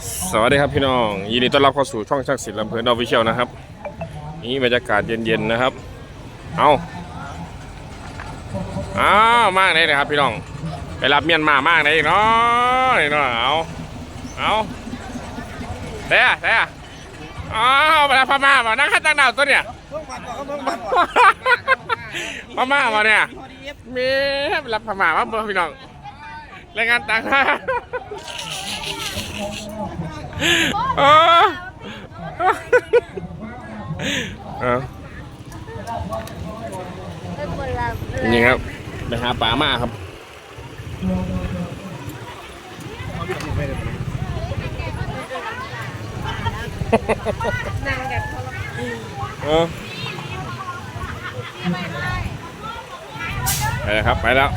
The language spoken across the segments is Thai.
สวัสดีครับพี่น้อง ยินดีต้อนรับเข้าสู่ช่องช่างศิลป์ลำเพลินออฟฟิเชียลนะครับ นี่บรรยากาศเย็นๆนะครับ เอาอ้าวมากเลยนะครับพี่น้อง ไปรับเมียนมามากเลยเนาะเนาะเอาเอาเต้เต้อ้าวไปรับพม่ามานั่งขัดตั้งดาวตัวเนี่ยพม่ามาเนี่ยมีไปรับพม่ามาบอร์พี่น้องรายงานต่างหน้าเออ เออนี่ครับ ไปหาปลามาครับเออไปแล้วครับ ไปแล้ว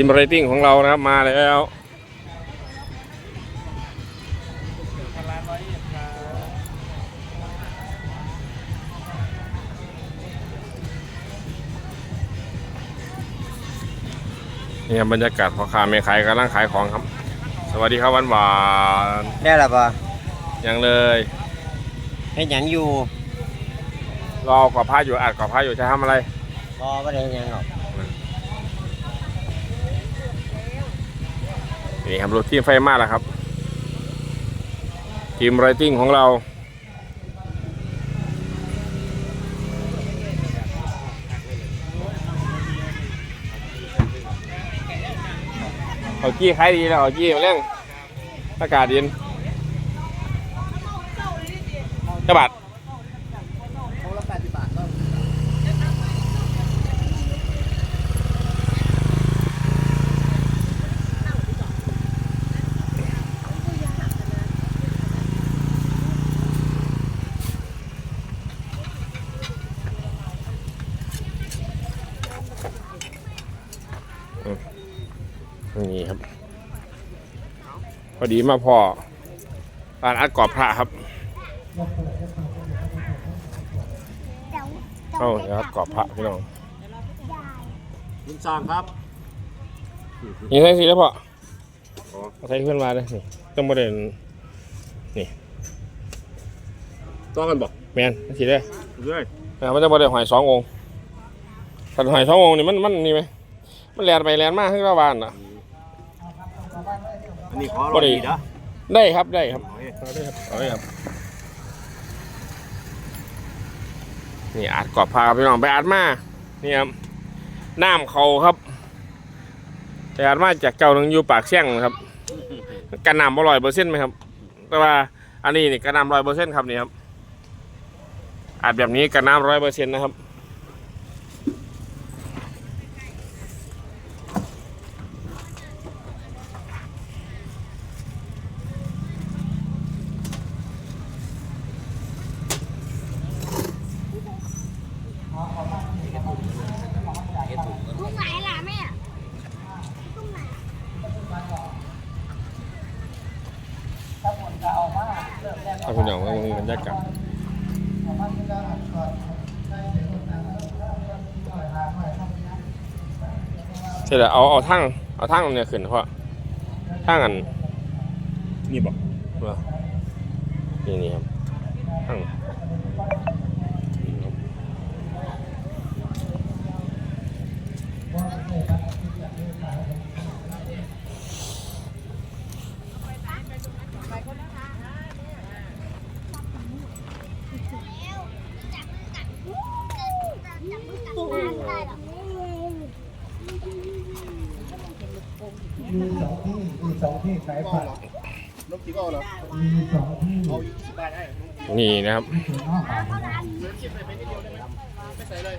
ทีมเรตติ้งของเรานะครับมาแล้วเนี่ครับรรยากาศพ่อค้าแม่ขายกำลังขายของครับ สวัสดีครับวานหวานได้ละปะยังเลยเฮ็ดหยังอยู่ รอกรอบผ้าอยู่อัดกรอบผ้าอยู่จะทำอะไรรอบ่ได้เฮ็ดหยังหรอก นี่ครับรถทีมไฟมาแล้วครับ ทีมไรติ้งของเรา เอาจี้ขายดีแล้วเอาจี้มาเร่งอากาศเย็นกระบาด พอดีมาพอร้านอัดกรอบพระครับเอ้าเดี๋ยวอัดกรอบพระพี่น้องคุณสร้างครับนี่ใส่สีแล้วพอเอาใส่เพื่อนมาเลยนี่ต้องประเด็นต้องกันบอกแมนสีได้ด้วยแต่มันจะประเด็นหอยสององค์ถ้าหอยสององค์นี่มันมันนี่ไหมมันแลนไปแลนมาขึ้นระบานอะอั นนี้ขอบ่ดีนะได้ครับได้ครับเอาได้ครับเอาได้ครับนี่อาดกรอบพาพี่น้องไปอาดมานี่ครับน้ำเขาครับไปอาดมาจากเจ้าหนึ่งอยู่ปากเสี่ยงนะครับกันน้ำบ่ร้อยเปอร์เซ็นต์ไหมครับ แต่ว่าอันนี้นี่กันน้ำร้อยเปอร์เซ็นต์ครับนี่ครับอาดแบบนี้กันน้ำร้อยเปอร์เซ็นต์นะครับ ลูกไหนล่ะแม่ เอาพี่น้องว่ามีบรรยากาศเสร็จแล้วเอาเอาทั้งเอาทั้งเนี่ยขึ้นเพราะทั้งอันนี่บอกว่านี่นี่ครับทั้ง มีสองที่มีสองที่ขายผักนกจีก็เหรอมีสองที่เอาอีกสิบบาทให้นี่นะครับถึงห้าบาทนะไม่ใส่เลย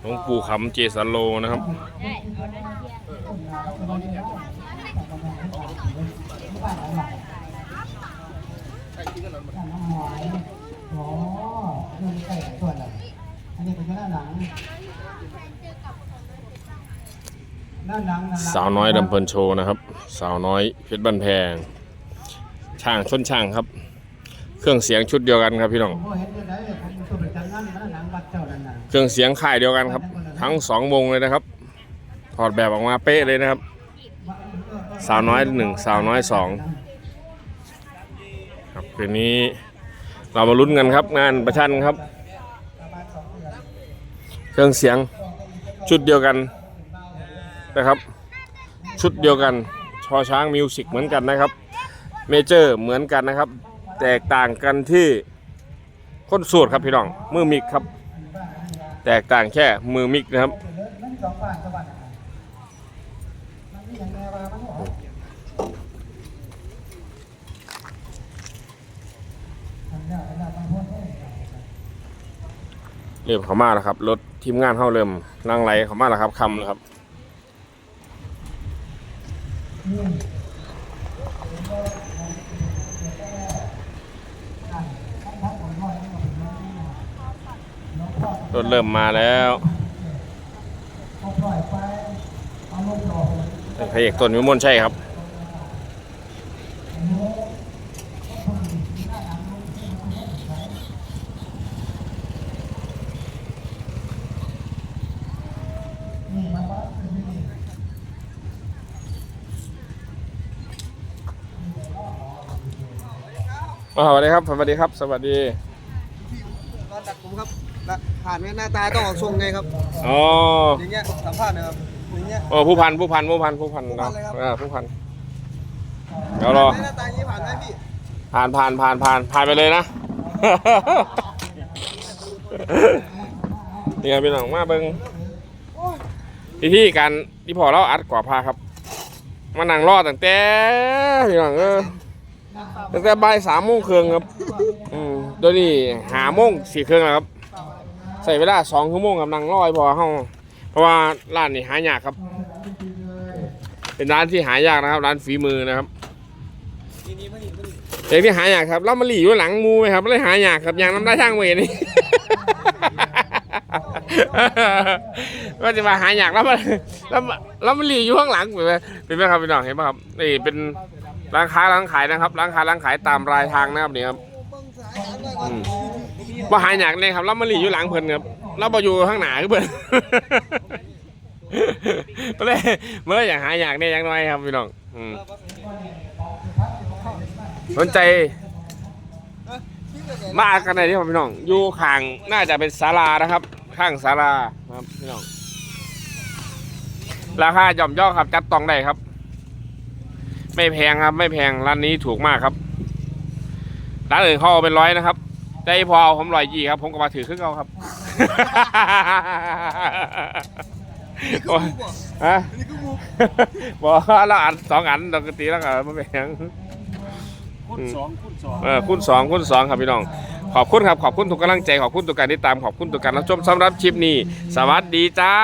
หลวงปู่คำเจสันโลนะครับ ใส่กินกันหน่อยน้ำหวานอ๋อเรื่องไก่ส่วนอะอันนี้เป็นหน้าหนังหน้าหนังะ สาวน้อยดำเพลินโชว์นะครับ สาวน้อยเพชรบันแพง ช่างชนช่างครับ เครื่องเสียงชุดเดียวกันครับพี่น้องผมเห็นอยู่ได้ผมตัวประจำงานนี่มันหนังวัดเจ้านั่นน่ะเครื่องเสียงค่ายเดียวกันครับ ทั้งสองวงเลยนะครับ ถอดแบบออกมาเป๊ะเลยนะครับ สาวน้อยหนึ่งสาวน้อยสองครับคืนนี้เรามาลุ้นกันครับงานประชันครับ เครื่องเสียงชุดเดียวกัน นะครับ ชุดเดียวกันชอช้างมิวสิกเหมือนกันนะครับเมเจอร์เหมือนกันนะครับ แตกต่างกันที่คนสูตรครับพี่น้องมือมิกครับ แตกต่างแค่มือมิกนะครับเริ่มเข้ามาแล้วครับรถทีมงานเข้าเริ่มนั่งไหลเข้ามาแล้วครับคำแล้วครับ รถเริ่มมาแล้วพระเอกต้นวิมลใช่ครับ อ่าสวัสดีครับสวัสดีครับ สวัสดีก็ตัดผมครับและผ่านไหมหน้าตาต้องออกทรงไงครับ อ๋ออย่างเงี้ยสัมภาษณ์นะครับอย่างเงี้ยโอ้ผู้พันผู้พันผู้พันผู้พันผู้พันเลยครับอ่าผู้พันเดี๋ยวรอ ผ่านไหมหน้าตาอย่างนี้ผ่านไหมพี่ผ่านผ่านผ่านผ่านผ่านไปเลยนะ นี่ครับพี่น้องมาเบิงที่ที่การที่พอเราอัดกว่าพาครับ มานั่งรอตั้งแต่พี่น้องเออ ตั้งแต่บ่ายสามโมงครึ่งครับอืมโดยวนี้หาโมงสี่ครึ่งแล้วครับใส่เวลาสองชั่วโมงกับนั่งรอให้พอเฮาเพราะว่าร้านนี้หายากครับ เป็นร้านที่หายากนะครับ ร้านฝีมือนะครับนี่นี่ไม่ดีไม่ดีเด็กที่หายากครับแล้วมันหลีอยู่หลังมูไหมครับเลยหายากครับยางน้ำได้ทางเวนี่ก็จะมาหายากแล้วมันแล้วมันแล้วมันหลีอยู่ข้างหลังเป็นไหมเป็นไหมครับพี่น้องเห็นไหมครับนี่เป็น ร้านค้าร้านขายนะครับ ร้านค้าร้านขายตามรายทางนะครับนี่ครับเบิ้งสายอันไว้ก่อนอืมว่าหายากเลยครับแล้วมันหลีอยู่หลังเพิ่นครับแล้วมาอยู่ข้างหน้าคือเพิ่นก็เลยเมื่ออยากหายากเนี่ยยังน้อยครับพี่น้องสนใจมากันไหนที่พี่น้องอยู่ข้างน่าจะเป็นศาลานะครับ ข้างศาลาครับพี่น้องราคาย่อมย่อครับจัดต้องได้ครับ ไม่แพงครับ ไม่แพงร้านนี้ถูกมากครับร้านอื่นเขาเอาเป็นร้อยนะครับแต่พอเอาผมร้อยยี่ครับ ผมก็มาถือขึ้นเอาครับโอ้ยฮะนี่คือมูบอกว่าเราอันสองอันปกติแล้วก็ไม่แพงคูณสองคูณสองเออคุณสองคุณสองครับพี่น้อง ขอบคุณครับ ขอบคุณทุกกำลังใจ ขอบคุณทุกการติดตาม ขอบคุณทุกการรับชมสำหรับคลิปนี้ สวัสดีจ้า